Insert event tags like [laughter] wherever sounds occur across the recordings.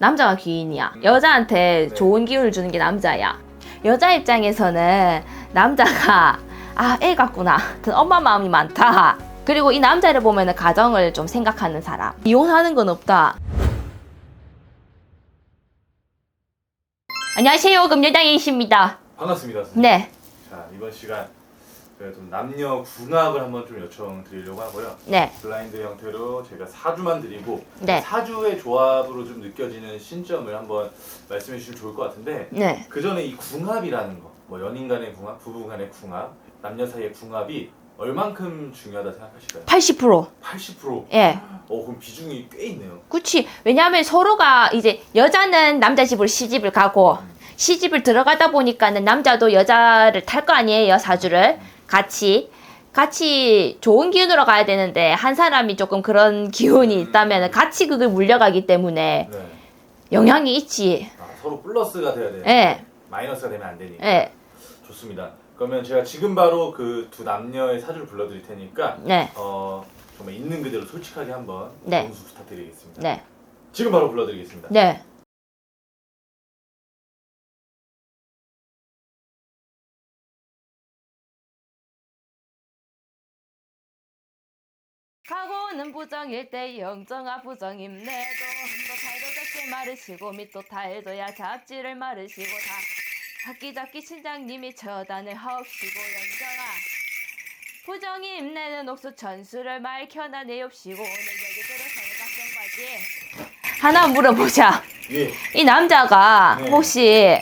남자가 귀인이야. 여자한테 네. 좋은 기운을 주는 게 남자야. 여자 입장에서는 남자가 아, 애 같구나. 엄마 마음이 많다. 그리고 이 남자를 보면 은 가정을 좀 생각하는 사람. 이혼하는 건 없다. 안녕하세요. 금요장이십니다. 반갑습니다. 선생님. 네. 자 이번 시간 좀 남녀 궁합을 한번 좀 요청드리려고 하고요. 네. 블라인드 형태로 제가 사주만 드리고 네. 사주의 조합으로 좀 느껴지는 신점을 한번 말씀해 주시면 좋을 것 같은데 네. 그 전에 이 궁합이라는 거, 뭐 연인 간의 궁합, 부부 간의 궁합, 남녀 사이의 궁합이 얼만큼 중요하다 생각하실까요? 80%. 80%. 예. 어 그럼 비중이 꽤 있네요. 그치. 왜냐하면 서로가 이제 여자는 남자 집으로 시집을 가고 시집을 들어가다 보니까는 남자도 여자를 탈 거 아니에요, 사주를. 같이. 같이 좋은 기운으로 가야 되는데 한 사람이 조금 그런 기운이 있다면 같이 그걸 물려가기 때문에 네. 영향이 있지. 아, 서로 플러스가 돼야 돼요. 예. 마이너스가 되면 안 되니까. 예. 좋습니다. 그러면 제가 지금 바로 그 두 남녀의 사주를 불러드릴 테니까 네. 어 정말 있는 그대로 솔직하게 한번 네. 점수 부탁드리겠습니다. 네. 지금 바로 불러드리겠습니다. 네. 가고는 부정일 때 영정아 부정임 내도 또 달도 잡지 마르시고 밑도 달도야 잡지를 마르시고 다 학기잡기 친장님이 처단을 하옵시고 영정아 부정임 내는 옥수 천수를 말켜나 내옵시고 오늘 여기 들어서는 각정바지 하나 물어보자 예. 이 남자가 네. 혹시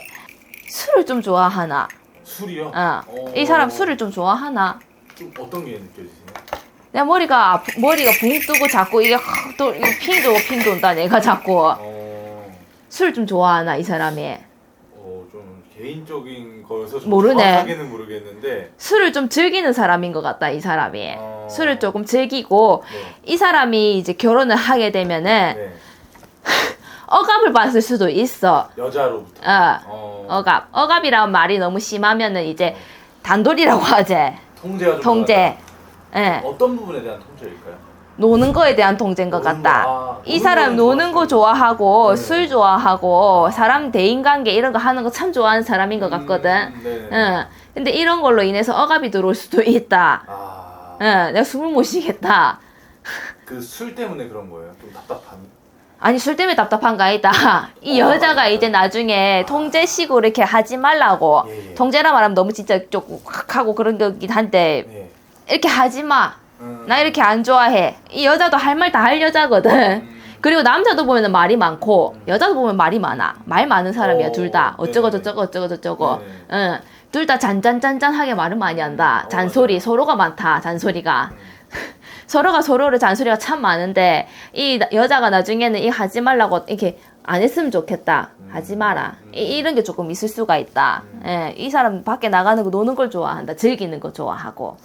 술을 좀 좋아하나? 술이요? 어. 어, 이 사람 술을 좀 좋아하나? 좀 어떤 게 느껴지세요? 내 머리가 아프- 머리가 붕 뜨고 자꾸 이게 확또 이게 핑 돌고 핑 돈다. 내가 자꾸. 어, 술 좀 좋아하나 이 사람이? 어, 좀 개인적인 거여서 좀 모르네. 정확하게는 모르겠는데. 술을 좀 즐기는 사람인 것 같다 이 사람이. 어. 술을 조금 즐기고 네. 이 사람이 이제 결혼을 하게 되면은 네. [laughs] 억압을 받을 수도 있어. 여자로부터. 어. 어, 억압. 억압이라는 말이 너무 심하면은 이제 단돌이라고 하지. 통제가 좀 통제. 예 어떤 부분에 대한 통제일까요? 노는 거에 대한 통제인 것 노는 같다. 거, 아, 이 노는 사람 거는 노는 거. 좋아하고 네. 술 좋아하고 사람 대인관계 이런 거 하는 거 참 좋아하는 사람인 것 같거든. 음, 네. 응. 근데 이런 걸로 인해서 억압이 들어올 수도 있다. 아, 응. 내가 숨을 못 쉬겠다. [laughs] 그 술 때문에 그런 거예요? 좀 답답함. 아니 술 때문에 답답한 거 아니다. [laughs] 이 어, 여자가 맞아. 이제 나중에 통제식으로 이렇게 하지 말라고. 예, 예. 통제라 말하면 너무 진짜 조금 확 하고 그런 거긴 한데 네. 이렇게 하지 마. 음. 나 이렇게 안 좋아해. 이 여자도 할 말 다 할 여자거든. 음. 그리고 남자도 보면 말이 많고 여자도 보면 말이 많아. 말 많은 사람이야 어, 둘 다. 어쩌고 네네. 저쩌고 어쩌고 저쩌고. 네네. 응. 둘 다 잔잔잔잔하게 말을 많이 한다. 어, 잔소리. 서로가 많다. 잔소리가. 음. [laughs] 서로가 서로를 잔소리가 참 많은데 이 나- 여자가 나중에는 이 하지 말라고 이렇게 안 했으면 좋겠다. 음. 하지 마라. 음. 이, 이런 게 조금 있을 수가 있다. 음. 예, 이 사람 밖에 나가는 거 노는 걸 좋아한다. 즐기는 거 좋아하고.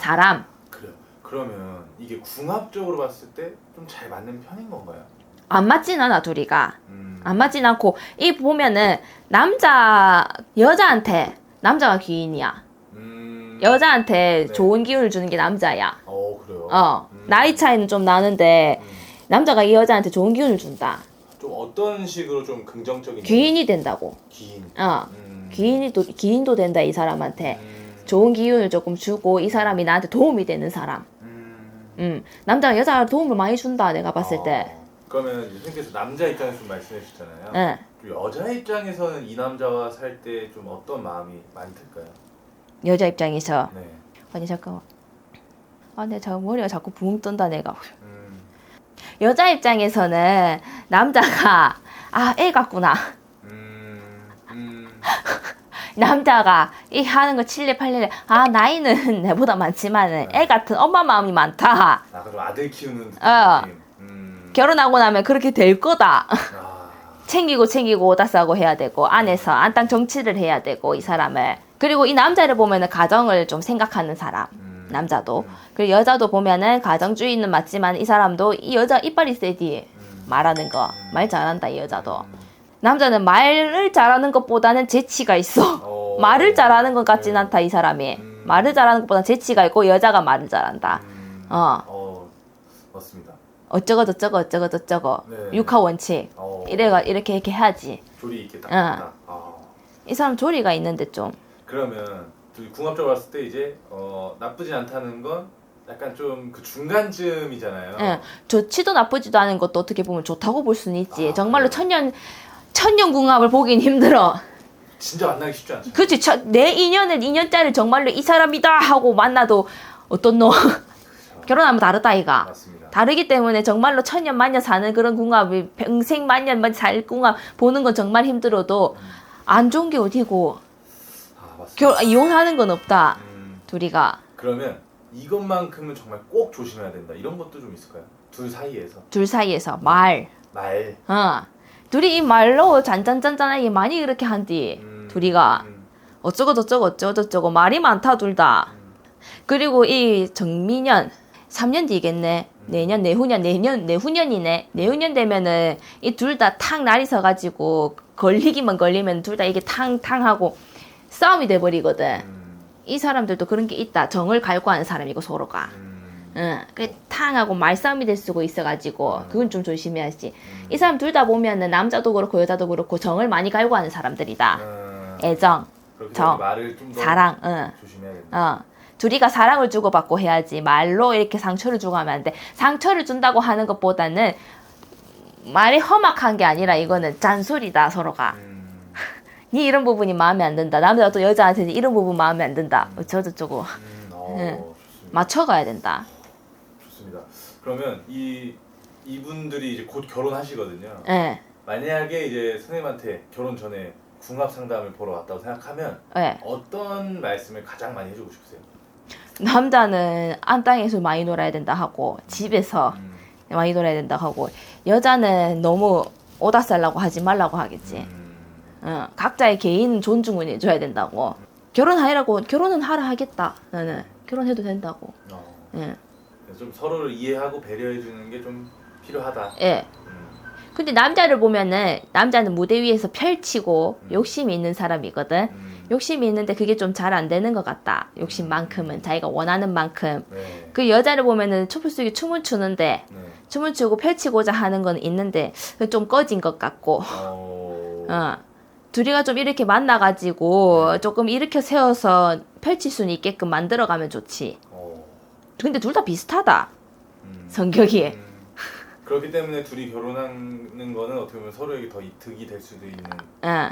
아, 사람. 그래요. 그러면 이게 궁합적으로 봤을 때 좀 잘 맞는 편인 건가요? 안 맞진 않아 둘이가. 음. 안 맞진 않고 이 보면은 남자 여자한테 남자가 귀인이야. 음. 여자한테 네. 좋은 기운을 주는 게 남자야. 어 그래요. 어 음. 나이 차이는 좀 나는데 음. 남자가 이 여자한테 좋은 기운을 준다. 좀 어떤 식으로 좀 긍정적인 귀인이 된다고. 기인. 어 음. 귀인이도 기인도 된다 이 사람한테. 음. 좋은 기운을 조금 주고 이 사람이 나한테 도움이 되는 사람. 음. 음 남자가 여자가 도움을 많이 준다 내가 봤을 때. 어, 그러면 선생님께서 남자 입장에서 좀 말씀해 주셨잖아요. 응. 그 여자 입장에서는 이 남자와 살 때 좀 어떤 마음이 많이 들까요? 여자 입장에서 네. 아니 잠깐만. 아, 내저 머리가 자꾸 붕 뜬다 내가. 음. 여자 입장에서는 남자가 아 애 같구나. 남자가 이 하는 거 칠레 팔레 아 나이는 [laughs] 내보다 많지만 애 같은 엄마 마음이 많다 아 그럼 아들 키우는 어. 느낌. 음. 결혼하고 나면 그렇게 될 거다 아. [laughs] 챙기고 챙기고 오다 싸고 해야 되고 안에서 안땅 정치를 해야 되고 이 사람을 그리고 이 남자를 보면은 가정을 좀 생각하는 사람 음. 남자도 음. 그리고 여자도 보면은 가정주의는 맞지만 이 사람도 이 여자 이빨이 세디 음. 말하는 거 말 잘한다 이 여자도 음. 남자는 말을 잘하는 것보다는 재치가 있어. 어. [laughs] 말을 잘하는 것 같진 네. 않다 이 사람이. 음. 말을 잘하는 것보다 재치가 있고 여자가 말을 잘한다. 음. 어. 어. 맞습니다. 어쩌고 저쩌고 어쩌고 저쩌고 네. 육하 원칙 어, 이래가 이렇게 이렇게 해야지. 조리 있게 딱. 응. 있다. 아. 이 사람 조리가 있는데 좀 그러면 궁합적으로 봤을 때 이제 어, 나쁘진 않다는 건 약간 좀 그 중간쯤이잖아요. 예. 좋지도 나쁘지도 않은 것도 어떻게 보면 좋다고 볼 수는 있지. 아, 정말로 그래요? 천년 천년 궁합을 보긴 힘들어. 진짜 만나기 쉽지 않죠. 그치 저, 내 인연은 인연짜리 정말로 이 사람이다 하고 만나도 어떤 놈 결혼하면 다르다 이가. 맞습니다. 다르기 때문에 정말로 천년 만년 사는 그런 궁합이 평생 만년 살 궁합 보는 건 정말 힘들어도 안 좋은 게 어디고 아 맞습니다. 결 이혼하는 건 없다 음, 둘이가 그러면 이것만큼은 정말 꼭 조심해야 된다. 이런 것도 좀 있을까요? 둘 사이에서 둘 사이에서 말 말. 어. 둘이 이 말로 잔잔잔잔하게 많이 그렇게 한디 음, 둘이가 음, 어쩌고 저쩌고 어쩌고 저쩌고 말이 많다 둘 다. 음. 그리고 이 정민현 3년 뒤겠네. 내년 내후년 내년 내후년이네. 내후년 되면은 이 둘 다 탕 날이 서가지고 걸리기만 걸리면 둘 다 이게 탕탕 하고 싸움이 돼 버리거든. 음, 이 사람들도 그런 게 있다. 정을 갈구하는 사람이고 서로가. 음, 응, 그 탕하고 말싸움이 될 수가 있어가지고 음. 그건 좀 조심해야지. 음. 이 사람 둘 다 보면은 남자도 그렇고 여자도 그렇고 정을 많이 갈구하는 사람들이다. 음, 애정, 그렇기 정, 때문에 말을 좀더 사랑, 응. 조심해야겠다. 어. 둘이가 사랑을 주고받고 해야지 말로 이렇게 상처를 주고 하면 안 돼. 상처를 준다고 하는 것보다는 말이 험악한 게 아니라 이거는 잔소리다 서로가. 음, [laughs] 니 이런 부분이 마음에 안 든다. 남자도 여자한테 이런 부분 마음에 안 든다. 어쩌고저쩌고 음, 어, 응. 좋습니다. 맞춰가야 된다. 좋습니다. 그러면 이 이분들이 이제 곧 결혼하시거든요. 예, 만약에 이제 선생님한테 결혼 전에 궁합 상담을 보러 왔다고 생각하면 예. 어떤 말씀을 가장 많이 해주고 싶으세요? 남자는 안 땅에서 많이 놀아야 된다 하고 집에서 음, 많이 놀아야 된다 하고 여자는 너무 오다 살라고 하지 말라고 하겠지. 음, 어, 각자의 개인 존중을 해줘야 된다고. 결혼하라고 결혼은 하라 하겠다. 나는 결혼해도 된다고. 어, 예. 좀 서로를 이해하고 배려해 주는 게 좀 필요하다. 예. 음, 근데 남자를 보면은 남자는 무대 위에서 펼치고 음. 욕심이 있는 사람이거든. 음, 욕심이 있는데 그게 좀 잘 안 되는 것 같다. 욕심만큼은 자기가 원하는 만큼. 네, 그 여자를 보면은 촛불 속에 춤을 추는데 네. 춤을 추고 펼치고자 하는 건 있는데 좀 꺼진 것 같고. 어, 어. 둘이가 좀 이렇게 만나가지고 조금 일으켜 세워서 펼칠 수는 있게끔 만들어가면 좋지. 어, 근데 둘 다 비슷하다. 음, 성격이. 음, 그렇기 때문에 둘이 결혼하는 거는 어떻게 보면 서로에게 더 이득이 될 수도 있는 어.